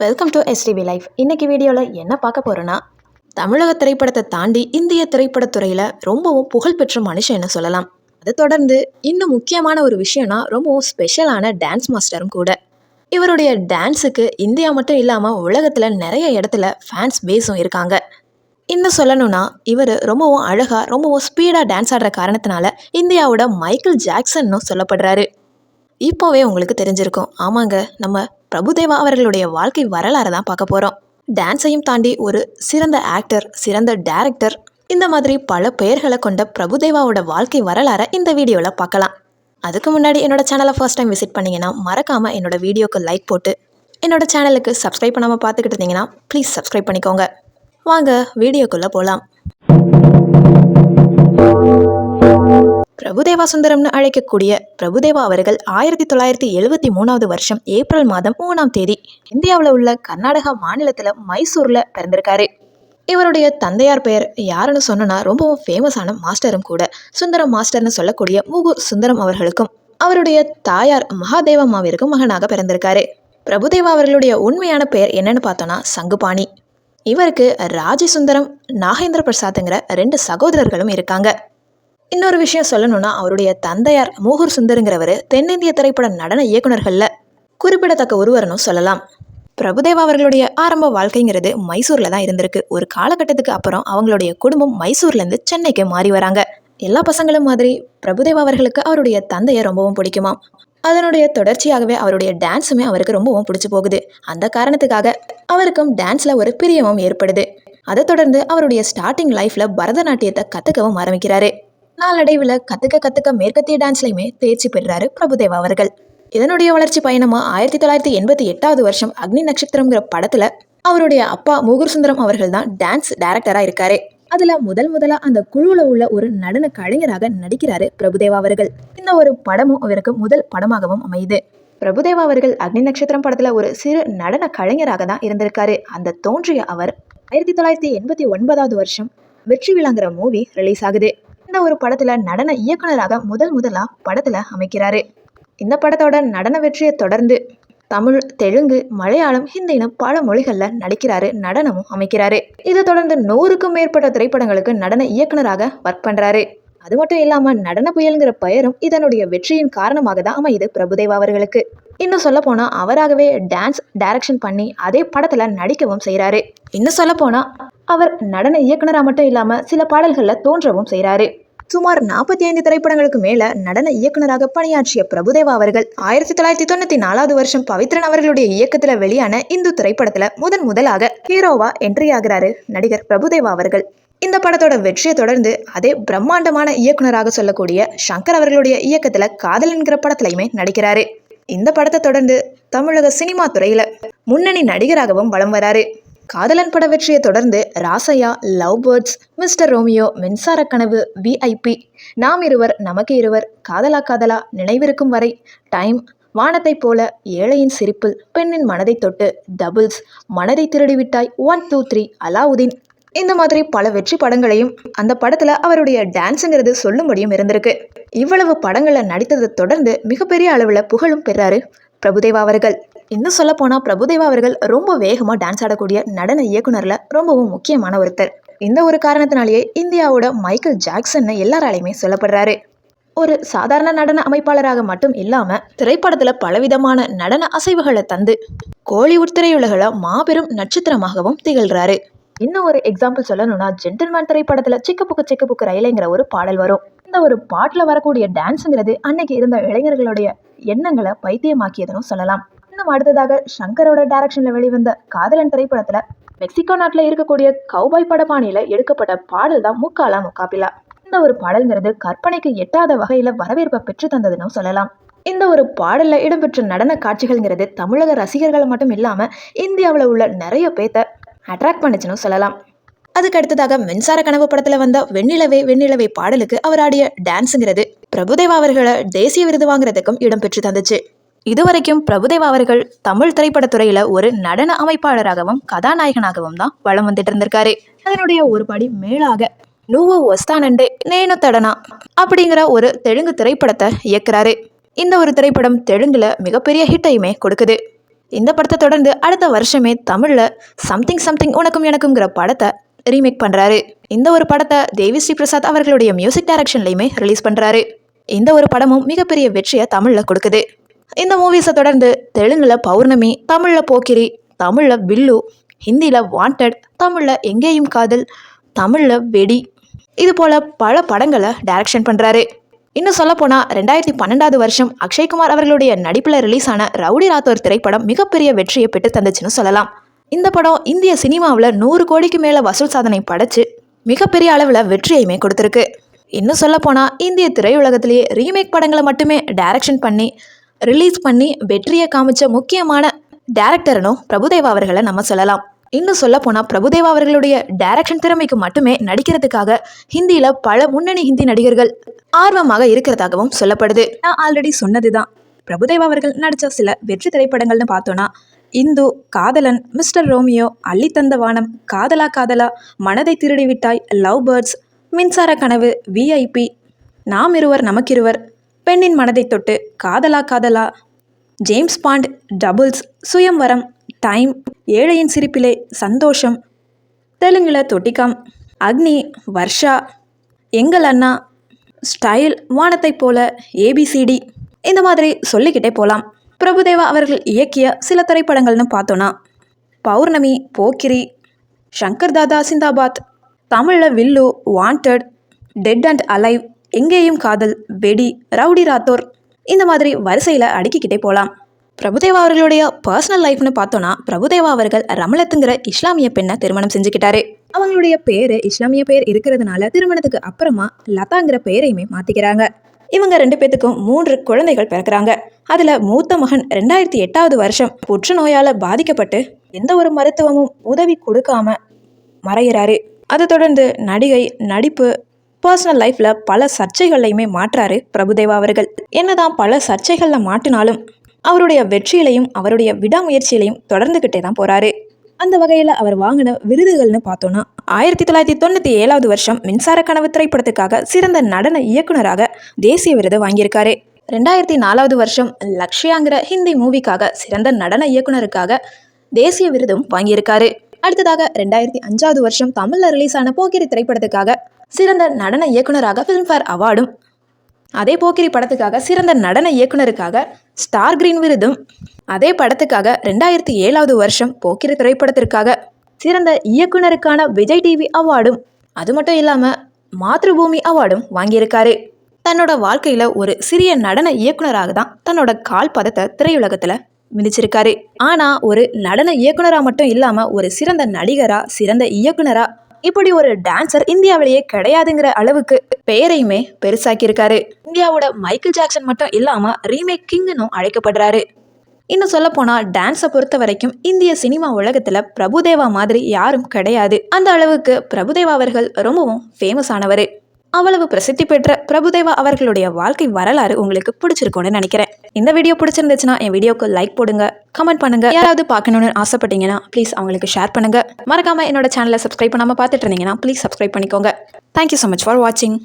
Welcome to SDP life இன்னைக்கு வீடியோவில் என்ன பார்க்க போகிறோன்னா தமிழக திரைப்படத்தை தாண்டி இந்திய திரைப்படத்துறையில் ரொம்பவும் புகழ்பெற்ற மனுஷன்னு சொல்லலாம். அதை தொடர்ந்து இன்னும் முக்கியமான ஒரு விஷயம்னா ரொம்பவும் ஸ்பெஷலான டான்ஸ் மாஸ்டரும் கூட. இவருடைய டான்ஸுக்கு இந்தியா மட்டும் இல்லாமல் உலகத்தில் நிறைய இடத்துல ஃபேன்ஸ் பேஸும் இருக்காங்க. இன்னும் சொல்லணும்னா இவர் ரொம்பவும் அழகாக ரொம்பவும் ஸ்பீடாக டான்ஸ் ஆடுற காரணத்தினால இந்தியாவோட மைக்கேல் ஜாக்சன்னும் சொல்லப்படுறாரு. இப்போவே உங்களுக்கு தெரிஞ்சிருக்கும். ஆமாங்க நம்ம பிரபுதேவா அவர்களுடைய வாழ்க்கை வரலாறு தான் பார்க்க போகிறோம் டான்ஸையும் தாண்டி ஒரு சிறந்த ஆக்டர் சிறந்த டேரக்டர் இந்த மாதிரி பல பெயர்களை கொண்ட பிரபுதேவாவோட வாழ்க்கை வரலாறை இந்த வீடியோவில் பார்க்கலாம். அதுக்கு முன்னாடி என்னோட சேனலை ஃபர்ஸ்ட் டைம் விசிட் பண்ணிங்கன்னா மறக்காமல் என்னோட வீடியோக்கு லைக் போட்டு என்னோட சேனலுக்கு சப்ஸ்கிரைப் பண்ணாமல் பார்த்துக்கிட்டு இருந்தீங்கன்னா ப்ளீஸ் சப்ஸ்கிரைப் பண்ணிக்கோங்க. வாங்க வீடியோக்குள்ளே போகலாம் பிரபுதேவா சுந்தரம்னு அழைக்கக்கூடிய பிரபுதேவா அவர்கள் ஆயிரத்தி தொள்ளாயிரத்தி எழுபத்தி மூணாவது வருஷம் ஏப்ரல் மாதம் மூணாம் தேதி இந்தியாவில் உள்ள கர்நாடகா மாநிலத்தில் மைசூரில் பிறந்திருக்காரு. இவருடைய தந்தையார் பெயர் யாருன்னு சொன்னனா ரொம்பவும் ஃபேமஸான மாஸ்டரும் கூட. சுந்தரம் மாஸ்டர்னு சொல்லக்கூடிய முகு சுந்தரம் அவர்களுக்கும் அவருடைய தாயார் மகாதேவம்மாவிற்கும் மகனாக பிறந்திருக்காரு. பிரபுதேவா அவர்களுடைய உண்மையான பெயர் என்னன்னு பார்த்தோன்னா சங்குபாணி. இவருக்கு ராஜசுந்தரம் நாகேந்திர பிரசாத்துங்கிற ரெண்டு சகோதரர்களும் இருக்காங்க. இன்னொரு விஷயம் சொல்லணும்னா அவருடைய தந்தையார் மோகூர் சுந்தருங்கிறவர் தென்னிந்திய திரைப்பட நடன இயக்குனர்களில் குறிப்பிடத்தக்க ஒருவரனும் சொல்லலாம். பிரபுதேவா அவர்களுடைய ஆரம்ப வாழ்க்கைங்கிறது மைசூரில் தான் இருந்திருக்கு. ஒரு காலகட்டத்துக்கு அப்புறம் அவங்களுடைய குடும்பம் மைசூர்லேருந்து சென்னைக்கு மாறி வராங்க. எல்லா பசங்களும் மாதிரி பிரபுதேவா அவர்களுக்கு அவருடைய தந்தையை ரொம்பவும் பிடிக்குமாம். அதனுடைய தொடர்ச்சியாகவே அவருடைய டான்ஸுமே அவருக்கு ரொம்பவும் பிடிச்சி போகுது. அந்த காரணத்துக்காக அவருக்கும் டான்ஸில் ஒரு பிரியமும் ஏற்படுது. அதை தொடர்ந்து அவருடைய ஸ்டார்டிங் லைஃப்பில் பரதநாட்டியத்தை கற்றுக்கவும் ஆரம்பிக்கிறாரு. நாளடைவில் கற்றுக்க கற்றுக்க மேற்கத்திய டான்ஸ்லையுமே தேர்ச்சி பெறுறாரு பிரபுதேவா அவர்கள். இதனுடைய வளர்ச்சி பயணமா ஆயிரத்தி தொள்ளாயிரத்தி எண்பத்தி எட்டாவது வருஷம் அக்னி நட்சத்திரம்ங்கிற படத்துல அவருடைய அப்பா முகுர் சுந்தரம் அவர்கள் தான் டான்ஸ் டைரக்டரா இருக்காரு. அதுல முதல் முதலா அந்த குழுவுல உள்ள ஒரு நடன கலைஞராக நடிக்கிறாரு பிரபுதேவா அவர்கள். இந்த ஒரு படமும் அவருக்கு முதல் படமாகவும் அமையுது. பிரபுதேவா அவர்கள் அக்னி நட்சத்திரம் படத்துல ஒரு சிறு நடன கலைஞராக தான் இருந்திருக்காரு. அந்த தோன்றிய அவர் ஆயிரத்தி தொள்ளாயிரத்தி எண்பத்தி ஒன்பதாவது வருஷம் வெற்றி விழாங்கிற மூவி ரிலீஸ் ஆகுது. இந்த ஒரு படத்துல நடன இயக்குனராக முதல் முதலா படத்துல அமைக்கிறாரு. இந்த படத்தோட நடன வெற்றியை தொடர்ந்து தமிழ் தெலுங்கு மலையாளம் ஹிந்தின்னு பல மொழிகளில் நடிக்கிறாரு நடனமும் அமைக்கிறாரு. இதை தொடர்ந்து நூறுக்கும் மேற்பட்ட திரைப்படங்களுக்கு நடன இயக்குனராக ஒர்க் பண்றாரு. அது மட்டும் இல்லாம நடன புயல்ங்கிற பெயரும் இதனுடைய வெற்றியின் காரணமாக தான் அமையுது பிரபுதேவா அவர்களுக்கு. இன்னும் சொல்ல போனா அவராகவே டான்ஸ் டைரக்ஷன் பண்ணி அதே படத்துல நடிக்கவும் செய்கிறாரு இன்னும் சொல்ல போனா அவர் நடன இயக்குனராக மட்டும் இல்லாமல் சில பாடல்களில் தோன்றவும் செய்கிறாரு சுமார் நாற்பத்தி ஐந்து திரைப்படங்களுக்கு மேல நடன இயக்குனராக பணியாற்றிய பிரபுதேவா அவர்கள் ஆயிரத்தி தொள்ளாயிரத்தி தொண்ணூத்தி நாலாவது வருஷம் பவித்ரன் அவர்களுடைய இயக்கத்துல வெளியான இந்து திரைப்படத்துல முதன் முதலாக ஹீரோவா என்ட்ரி ஆகிறாரு நடிகர் பிரபுதேவா அவர்கள். இந்த படத்தோட வெற்றியை தொடர்ந்து அதே பிரம்மாண்டமான இயக்குனராக சொல்லக்கூடிய சங்கர் அவர்களுடைய இயக்கத்துல காதல் என்கிற படத்துலையுமே நடிக்கிறாரு. இந்த படத்தை தொடர்ந்து தமிழக சினிமா துறையில முன்னணி நடிகராகவும் வலம் வராரு. காதலன் பட வெற்றியை தொடர்ந்து Rasaiya love birds mister romeo Minsara Kanavu VIP நாம் இருவர் நமக்கு இருவர் காதலா காதலா நினைவிருக்கும் வரை டைம் வானத்தைப் போல ஏழையின் சிரிப்பில் பெண்ணின் மனதை தொட்டு டபுள்ஸ் மனதை திருடிவிட்டாய் ஒன் டூ த்ரீ அலாவுதீன். இந்த மாதிரி பல வெற்றி படங்களையும் அந்த படத்துல அவருடைய டான்ஸுங்கிறது சொல்லும்படியும் இருந்திருக்கு. இவ்வளவு படங்களை நடித்ததை தொடர்ந்து மிகப்பெரிய அளவில் புகழும் பெறாரு பிரபுதேவா அவர்கள். இன்னும் சொல்ல போனால் பிரபுதேவா அவர்கள் ரொம்ப வேகமாக டான்ஸ் ஆடக்கூடிய நடன இயக்குனரில் ரொம்பவும் முக்கியமான ஒருத்தர். இந்த ஒரு காரணத்தினாலேயே இந்தியாவோட மைக்கேல் ஜாக்சன் எல்லாராலையுமே சொல்லப்படுறாரு. ஒரு சாதாரண நடன அமைப்பாளராக மட்டும் இல்லாமல் திரைப்படத்தில் பலவிதமான நடன அசைவுகளை தந்து கோலிவுட் திரையுலகில் மாபெரும் நட்சத்திரமாகவும் திகழ்கிறாரு இன்னும் ஒரு எக்ஸாம்பிள் சொல்லணும்னா ஜென்டில்மேன் திரைப்படத்தில் சிக்க புக்கு சிக்க புக்கு ரயிலைங்கிற ஒரு பாடல் வரும். இந்த ஒரு பாட்டில் வரக்கூடிய டான்ஸுங்கிறது அன்னைக்கு இருந்த இளைஞர்களுடைய எண்ணங்களை பைத்தியமாக்கியதுன்னு சொல்லலாம். இன்னும் அடுத்ததாக சங்கரோட டைரக்ஷன்ல வெளிவந்த காதலன் திரைப்படத்துல மெக்சிகோ நாட்டில் இருக்கக்கூடிய கௌபாய் படபாணியில எடுக்கப்பட்ட பாடல் தான் முக்காலா முக்காப்பிலா. இந்த ஒரு பாடல்ங்கிறது கற்பனைக்கு எட்டாத வகையில வரவேற்பை பெற்று தந்ததுன்னு சொல்லலாம். இந்த ஒரு பாடலில் இடம்பெற்ற நடன காட்சிகள்ங்கிறது தமிழக ரசிகர்களை மட்டும் இல்லாமல் இந்தியாவில் உள்ள நிறைய பேத்த அட்ராக்ட் பண்ணுச்சுன்னு சொல்லலாம். அதுக்கு அடுத்ததாக மின்சார கனவு படத்தில் வந்த வெண்ணிலவே வெண்ணிலவே பாடலுக்கு அவர் ஆடிய டான்ஸுங்கிறது பிரபுதேவா அவர்களை தேசிய விருது வாங்குறதுக்கும் இடம்பெற்று தந்துச்சு. இதுவரைக்கும் பிரபுதேவா அவர்கள் தமிழ் திரைப்படத்துறையில ஒரு நடன அமைப்பாளராகவும் கதாநாயகனாகவும் தான் வலம் வந்துட்டு இருந்திருக்காரு. அதனுடைய ஒரு படி மேலாக நூவோ ஒஸ்தானண்டு நேனு தடனா அப்படிங்கிற ஒரு தெலுங்கு திரைப்படத்தை இயக்குறாரு. இந்த ஒரு திரைப்படம் தெலுங்குல மிகப்பெரிய ஹிட்டையுமே கொடுக்குது. இந்த படத்தை தொடர்ந்து அடுத்த வருஷமே தமிழில் சம்திங் சம்திங் உனக்கும் எனக்குங்கிற படத்தை ரீமேக் பண்ணுறாரு இந்த ஒரு படத்தை தேவி ஸ்ரீ பிரசாத் அவர்களுடைய மியூசிக் டைரக்ஷன்லையுமே ரிலீஸ் பண்ணுறாரு இந்த ஒரு படமும் மிகப்பெரிய வெற்றியை தமிழில் கொடுக்குது. இந்த மூவிஸை தொடர்ந்து தெலுங்குல பௌர்ணமி தமிழில் போக்கிரி தமிழில் வில்லு ஹிந்தியில் வாண்டட் தமிழில் எங்கேயும் காதல் தமிழில் வெடி. இது போல் பல படங்களை டைரக்ஷன் பண்ணுறாரு இன்னும் சொல்லப்போனால் ரெண்டாயிரத்தி பன்னெண்டாவது வருஷம் அக்ஷய்குமார் அவர்களுடைய நடிப்பில் ரிலீஸ் ஆன ரவுடி ராத்தோர் திரைப்படம் மிகப்பெரிய வெற்றியை பெற்று தந்துச்சுன்னு சொல்லலாம். இந்த படம் இந்திய சினிமாவில் நூறு கோடிக்கு மேலே வசூல் சாதனை படைச்சு மிகப்பெரிய அளவில் வெற்றியையுமே கொடுத்துருக்கு இன்னும் சொல்லப்போனால் இந்திய திரையுலகத்திலேயே ரீமேக் படங்களை மட்டுமே டைரக்ஷன் பண்ணி ரிலீஸ் பண்ணி வெற்றியை காமிச்ச முக்கியமான டேரக்டரனும் பிரபுதேவா அவர்களை நம்ம சொல்லலாம். இன்னும் சொல்ல போனால் பிரபுதேவா அவர்களுடைய டைரக்ஷன் திறமைக்கு மட்டுமே நடிக்கிறதுக்காக ஹிந்தியில் பல முன்னணி ஹிந்தி நடிகர்கள் ஆர்வமாக இருக்கிறதாகவும் சொல்லப்படுது. நான் ஆல்ரெடி சொன்னது தான் பிரபுதேவா அவர்கள் நடித்த சில வெற்றி திரைப்படங்கள்னு பார்த்தோன்னா இந்து காதலன் மிஸ்டர் ரோமியோ அள்ளி தந்த வானம் காதலா காதலா மனதை திருடி விட்டாய் லவ் பேர்ட்ஸ் மின்சார கனவு விஐபி நாம் இருவர் நமக்கிருவர் பெண்ணின் மனதை தொட்டு Kadhala Kadhala. James Bond doubles Suyamvaram time ஏழையின் சிரிப்பிலே சந்தோஷம். தெலுங்குல தொட்டிக்காம் அக்னி வர்ஷா எங்கள் அண்ணா ஸ்டைல் வானத்தைப் போல ஏபிசிடி இந்த மாதிரி சொல்லிக்கிட்டே போகலாம் பிரபுதேவா அவர்கள் இயக்கிய சில திரைப்படங்கள்னு பார்த்தோன்னா பௌர்ணமி போக்கிரி சங்கர் தாதா சிந்தாபாத் தமிழில் வில்லு வாண்டட் டெட் அண்ட் அலைவ் எங்கேயும் காதல் வெடி ரவுடி ராத்தோர் இந்த மாதிரி வரிசையில் அடுக்கிக்கிட்டே போகலாம் பிரபுதேவா அவர்களுடைய பர்சனல் லைஃப்னு பார்த்தோன்னா பிரபுதேவா அவர்கள் ரமலத்துங்கிற இஸ்லாமிய பெண்ணை திருமணம் செஞ்சுக்கிட்டாரு. அவங்களுடைய பேர் இஸ்லாமிய பேர் இருக்கிறதுனால திருமணத்துக்கு அப்புறமா லதாங்கிற பெயரையுமே மாற்றிக்கிறாங்க இவங்க ரெண்டு பேத்துக்கும் மூன்று குழந்தைகள் பிறக்கிறாங்க. அதில் மூத்த மகன் ரெண்டாயிரத்தி எட்டாவது வருஷம் புற்றுநோயால் பாதிக்கப்பட்டு எந்த ஒரு மருத்துவமும் உதவி கொடுக்காம மறையிறாரு. அதை தொடர்ந்து நடிகை நடிப்பு பர்சனல் லைஃப்பில் பல சர்ச்சைகள்லையுமே மாற்றாரு பிரபுதேவா அவர்கள். என்னதான் பல சர்ச்சைகளில் மாட்டினாலும் அவருடைய வெற்றியிலையும் அவருடைய விடாமுயற்சியிலையும் தொடர்ந்துக்கிட்டே தான் போகிறாரு அந்த வகையில் அவர் வாங்கின விருதுகள்னு பார்த்தோன்னா ஆயிரத்தி தொள்ளாயிரத்தி தொண்ணூற்றி ஏழாவது வருஷம் மின்சார கனவு திரைப்படத்துக்காக சிறந்த நடன இயக்குனராக தேசிய விருது வாங்கியிருக்காரு. ரெண்டாயிரத்தி நாலாவது வருஷம் லக்ஷயாங்கிற ஹிந்தி மூவிக்காக சிறந்த நடன இயக்குனருக்காக தேசிய விருதும் வாங்கியிருக்காரு. அடுத்ததாக ரெண்டாயிரத்தி அஞ்சாவது வருஷம் தமிழில் ரிலீஸ் ஆன போக்கிரி திரைப்படத்துக்காக சிறந்த நடன இயக்குனராக ஃபிலிம்ஃபேர் அவார்டும் அதே போக்கிரி படத்துக்காக சிறந்த நடன இயக்குனருக்காக ஸ்டார் கிரீன் விருதும். அதே படத்துக்காக ரெண்டாயிரத்தி ஏழாவது வருஷம் போக்கிரி திரைப்படத்திற்காக சிறந்த இயக்குனருக்கான விஜய் டிவி அவார்டும் அது மட்டும் இல்லாமல் மாத்ருபூமி அவார்டும் வாங்கியிருக்காரு. தன்னோட வாழ்க்கையில் ஒரு சிறிய நடன இயக்குனராக தான் தன்னோட கால் பதத்தை திரையுலகத்தில் மிதிச்சிருக்காரு. ஆனால் ஒரு நடன இயக்குனராக மட்டும் இல்லாமல் ஒரு சிறந்த நடிகராக சிறந்த இயக்குனராக இப்படி ஒரு டான்சர் இந்தியாவிலேயே கிடையாதுங்கிற அளவுக்கு பெயரையுமே பெருசாக்கியிருக்காரு. இந்தியாவோட மைக்கேல் ஜாக்சன் மட்டும் இல்லாமல் ரீமேக் கிங்னும் அழைக்கப்படுறாரு. இன்னும் சொல்ல போனா டான்ஸை பொறுத்த வரைக்கும் இந்திய சினிமா உலகத்துல பிரபுதேவா மாதிரி யாரும் கிடையாது. அந்த அளவுக்கு பிரபுதேவா அவர்கள் ரொம்பவும் ஃபேமஸ் ஆனவர். அவ்வளவு பிரசித்தி பெற்ற பிரபுதேவா அவர்களுடைய வாழ்க்கை வரலாறு உங்களுக்கு பிடிச்சிருக்கும்னு நினைக்கிறேன். இந்த வீடியோ பிடிச்சிருந்துச்சுன்னா என் வீடியோக்கு லைக் போடுங்க கமெண்ட் பண்ணுங்க. யாராவது பார்க்கணும்னு ஆசைப்பட்டீங்கன்னா ப்ளீஸ் அவங்களுக்கு ஷேர் பண்ணுங்க. மறக்காம என்னோட சேனலை சப்ஸ்கிரைப் பண்ணாமல் பார்த்துட்டு இருந்தீங்கன்னா ப்ளீஸ் சப்ஸ்கிரைப் பண்ணிக்கோங்க. Thank you so much for வாட்சிங்